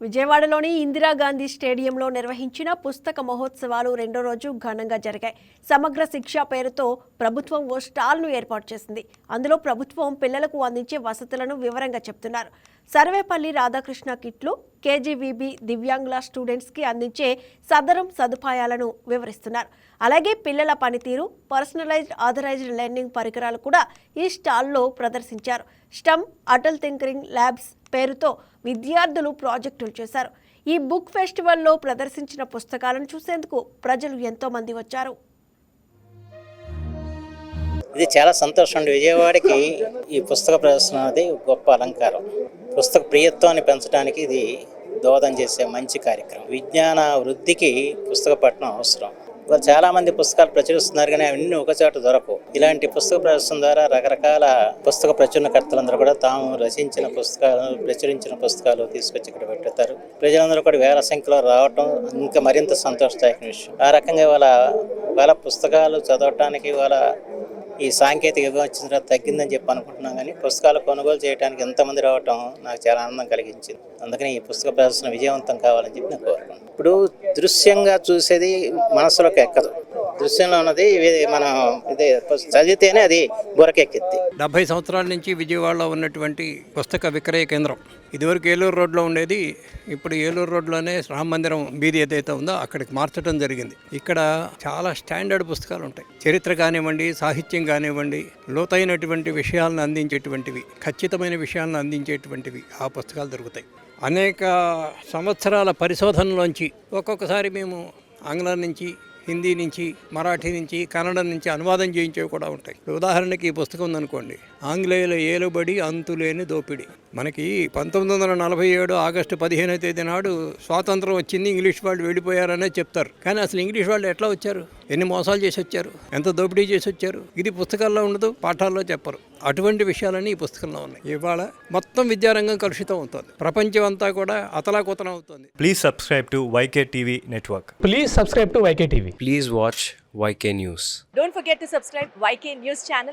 విజయవాడలోని ఇందిరాగాంధీ స్టేడియంలో నిర్వహించిన పుస్తక మహోత్సవాలు రెండో రోజు ఘనంగా జరిగాయి. సమగ్ర శిక్ష పేరుతో ప్రభుత్వం ఓ స్టాల్ను ఏర్పాటు చేసింది. అందులో ప్రభుత్వం పిల్లలకు అందించే వసతులను వివరంగా చెప్తున్నారు. సర్వేపల్లి రాధాకృష్ణ కిట్లు కేజీవీబీ దివ్యాంగుల స్టూడెంట్స్కి అందించే సదరం సదుపాయాలను వివరిస్తున్నారు. అలాగే పిల్లల పనితీరు పర్సనలైజ్డ్ ఆథరైజ్డ్ లెర్నింగ్ పరికరాలు కూడా ఈ స్టాల్లో ప్రదర్శించారు. స్టమ్ అటల్ థింకరింగ్ ల్యాబ్స్ పేరుతో విద్యార్థులు ప్రాజెక్టులు చేశారు. ఈ బుక్ ఫెస్టివల్లో ప్రదర్శించిన పుస్తకాలను చూసేందుకు ప్రజలు ఎంతో మంది వచ్చారు. ఇది చాలా సంతోషం అండి. విజయవాడకి ఈ పుస్తక ప్రదర్శన అనేది గొప్ప అలంకారం. పుస్తక ప్రియత్వాన్ని పెంచడానికి ఇది దోహదం చేసే మంచి కార్యక్రమం. విజ్ఞాన వృద్ధికి పుస్తక పఠనం అవసరం. ఇవాళ పుస్తకాలు ప్రచురిస్తున్నారు కానీ అవన్నీ ఒకచోట దొరకవు. ఇలాంటి పుస్తక ప్రదర్శన ద్వారా రకరకాల పుస్తక ప్రచురణకర్తలందరూ కూడా తాము రచించిన పుస్తకాలు ప్రచురించిన పుస్తకాలు తీసుకొచ్చి ఇక్కడ పెట్టుతారు ప్రజలందరూ కూడా వేల సంఖ్యలో రావటం ఇంకా మరింత సంతోషదాయక విషయం. ఆ రకంగా వాళ్ళ వాళ్ళ పుస్తకాలు చదవటానికి వాళ్ళ ఈ సాంకేతిక యుగం వచ్చిన తర్వాత తగ్గిందని చెప్పి అనుకుంటున్నాం కానీ పుస్తకాలు కొనుగోలు చేయడానికి ఎంతమంది రావటం నాకు చాలా ఆనందం కలిగించింది. అందుకని ఈ పుస్తక ప్రదర్శన విజయవంతం కావాలని చెప్పి నేను కోరుకుంటున్నాను. ఇప్పుడు దృశ్యంగా చూసేది మనసులోకి ఎక్కదు. దృశ్యంలో ఉన్నది ఇది మనం ఇది చదివితేనే అది బురకెక్కింది డెబ్బై సంవత్సరాల నుంచి విజయవాడలో ఉన్నటువంటి పుస్తక విక్రయ కేంద్రం. ఇదివరకు ఏలూరు రోడ్లో ఉండేది ఇప్పుడు ఏలూరు రోడ్లోనే రామ మందిరం బీది ఏదైతే ఉందో అక్కడికి మార్చడం జరిగింది. ఇక్కడ చాలా స్టాండర్డ్ పుస్తకాలు ఉంటాయి. చరిత్ర కానివ్వండి సాహిత్యం కానివ్వండి లోతైనటువంటి విషయాలను అందించేటువంటివి ఖచ్చితమైన విషయాలను అందించేటువంటివి ఆ పుస్తకాలు దొరుకుతాయి. అనేక సంవత్సరాల పరిశోధనలోంచి ఒక్కొక్కసారి మేము ఆంగ్లం నుంచి హిందీ నుంచి మరాఠీ నుంచి కన్నడ నుంచి అనువాదం చేయించేవి కూడా ఉంటాయి. ఉదాహరణకి ఈ పుస్తకం ఉందనుకోండి. ఆంగ్లేయుల ఏలుబడి అంతులేని దోపిడి. మనకి పంతొమ్మిది వందల నలభై ఏడు ఆగస్టు పదిహేనో తేదీ నాడు స్వాతంత్రం వచ్చింది ఇంగ్లీష్ వాళ్ళు వెళ్ళిపోయారనే చెప్తారు. కానీ అసలు ఇంగ్లీష్ వాళ్ళు ఎట్లా వచ్చారు? ఎన్ని మోసాలు చేసి వచ్చారు? ఎంత దోపిడీ చేసి వచ్చారు? ఇది పుస్తకాల్లో ఉండదు పాఠాల్లో చెప్పరు. అటువంటి విషయాలన్నీ ఈ పుస్తకంలో ఉన్నాయి. ఇవాళ మొత్తం విద్యారంగం కలుషితం అవుతుంది. ప్రపంచం అంతా కూడా అతలాకుతలం అవుతుంది. Please subscribe to YK TV Network. Please subscribe to YK TV. Please watch YK News. Don't forget to subscribe YK News channel.